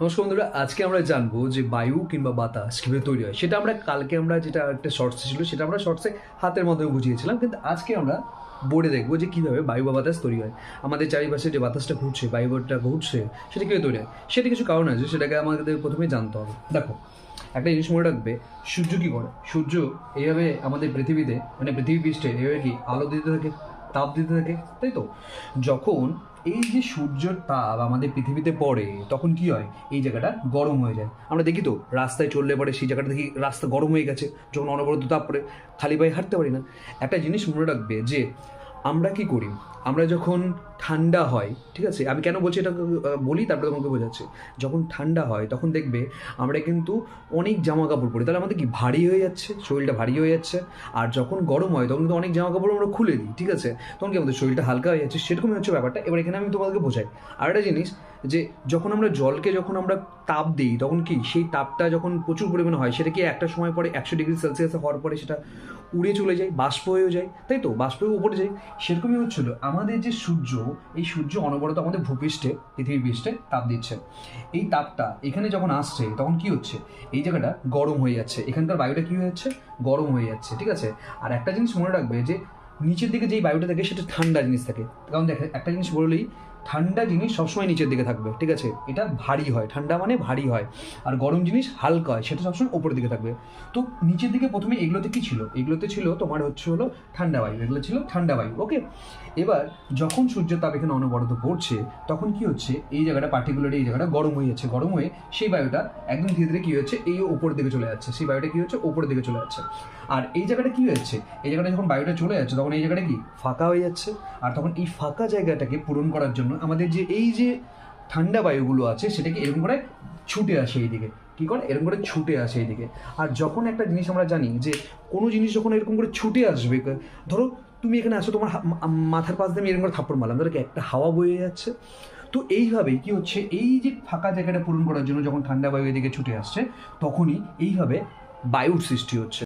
নমস্কার বন্ধুরা, আজকে আমরা জানব যে বায়ু কিংবা বাতাস কীভাবে তৈরি হয়। সেটা আমরা কালকে আমরা যেটা একটা শর্টস ছিল, সেটা আমরা শর্টসে হাতের মাধ্যমে বুঝিয়েছিলাম। কিন্তু আজকে আমরা বোর্ডে দেখব যে কীভাবে বায়ু বা বাতাস তৈরি হয়। আমাদের চারিপাশে যে বাতাসটা ঘুরছে বায়ুটা ঘুরছে, সেটা কীভাবে তৈরি হয়? সেটা কিছু কারণ আছে, সেটাকে আমাদের প্রথমে জানতে হবে। দেখো, একটা জিনিস মনে রাখবে, সূর্য কী করে? সূর্য এইভাবে আমাদের পৃথিবীতে মানে পৃথিবী পৃষ্ঠে, এইভাবে কি আলো দিতে থাকে? তাপ দিতে থাকে, তাই তো? যখন এই যে সূর্যের তাপ আমাদের পৃথিবীতে পড়ে, তখন কি হয়? এই জায়গাটা গরম হয়ে যায়। আমরা দেখি তো, রাস্তায় চললে পরে সেই জায়গাটা দেখি রাস্তা গরম হয়ে গেছে, যখন অনবরত তাপ পড়ে, খালি পায়ে হাঁটতে পারি না। একটা জিনিস মনে রাখবে যে, আমরা কি করি? আমরা যখন ঠান্ডা হয়, ঠিক আছে? আমি কেন বলছি এটা বলি? তারপরে তোমাকে বোঝাচ্ছি। যখন ঠান্ডা হয়, তখন দেখবে আমরা কিন্তু অনেক জামা কাপড় পরি। তাহলে আমাদের কি ভারী হয়ে যাচ্ছে? শরীরটা ভারী হয়ে যাচ্ছে। আর যখন গরম হয়, তখন কিন্তু অনেক জামা কাপড় আমরা খুলে দিই, ঠিক আছে? তখন কি আমাদের শরীরটা হালকা হয়ে যাচ্ছে? সেরকমই হচ্ছে ব্যাপারটা। এবার এখানে আমি তোমাদেরকে বোঝাই। আর একটা জিনিস, যে যখন আমরা জলকে যখন আমরা তাপ দিই, তখন কি সেই তাপটা যখন প্রচুর পরিমাণে হয়, সেটা কি একটা সময় পরে একশো ডিগ্রি সেলসিয়াস হওয়ার পরে সেটা উড়ে চলে যায়, বাষ্প হয়েও যায়? তাই তো? বাষ্প হয়ে উপরে যায়। সেরকমই হচ্ছিল। আমাদের যে সূর্য এই সূর্য অনবরত আমাদের ভূপৃষ্ঠে, পৃথিবী পৃষ্ঠে তাপ দিচ্ছে। এই তাপটা এখানে যখন আসছে, তখন কি হচ্ছে? এই জায়গাটা গরম হয়ে যাচ্ছে। এখানকার বায়ুটা কি হয়ে যাচ্ছে? গরম হয়ে যাচ্ছে, ঠিক আছে? আর একটা জিনিস মনে রাখবে যে, নিচের দিকে যেই বায়ুটা থাকে, সেটা ঠান্ডা জিনিস থাকে। কারণ দেখে একটা জিনিস বললেই ঠান্ডা জিনিস সবসময় নিচের দিকে থাকবে, ঠিক আছে? এটা ভারী হয়, ঠান্ডা মানে ভারী হয়। আর গরম জিনিস হালকা হয়, সেটা সবসময় ওপরের দিকে থাকবে। তো নিচের দিকে প্রথমে এগুলোতে কি ছিল? এগুলোতে ছিল তোমার হচ্ছে হলো ঠান্ডা বায়ু, এগুলো ছিল ঠান্ডা বায়ু ওকে এবার যখন সূর্যের তাপ এখানে অনবরত পড়ছে, তখন কি হচ্ছে? এই জায়গাটা পার্টিকুলারলি এই জায়গাটা গরম হয়ে যাচ্ছে, গরম হয়ে সেই বায়ুটা একদম ধীরে ধীরে কী হচ্ছে? এই উপরের দিকে চলে যাচ্ছে, সেই বায়ুটা কী হচ্ছে? উপরের দিকে চলে যাচ্ছে। আর এই জায়গাটা কি হচ্ছে এই জায়গাটা যখন বায়ুটা চলে যাচ্ছে, তখন এই জায়গাটা কি? ফাঁকা হয়ে যাচ্ছে। আর তখন এই ফাঁকা জায়গাটাকে পূরণ করার জন্য আমাদের যে এই যে ঠান্ডা বায়ুগুলো আছে, সেটাকে এরকম করে ছুটে আসে এইদিকে। কি করে? এরকম করে ছুটে আসে এইদিকে। আর যখন একটা জিনিস আমরা জানি যে, কোনো জিনিস যখন এরকম করে ছুটে আসবে ধরো তুমি এখানে আসো, তোমার মাথার পাশ দিয়ে আমি এরকম করে থাপ্পড় মারলাম। ধরো একটা হাওয়া বয়ে যাচ্ছে। তো এইভাবেই কি হচ্ছে, এই যে ফাঁকা জায়গাটা পূরণ করার জন্য যখন ঠান্ডা বায়ু এদিকে ছুটে আসছে, তখনই এইভাবে বায়ুর সৃষ্টি হচ্ছে।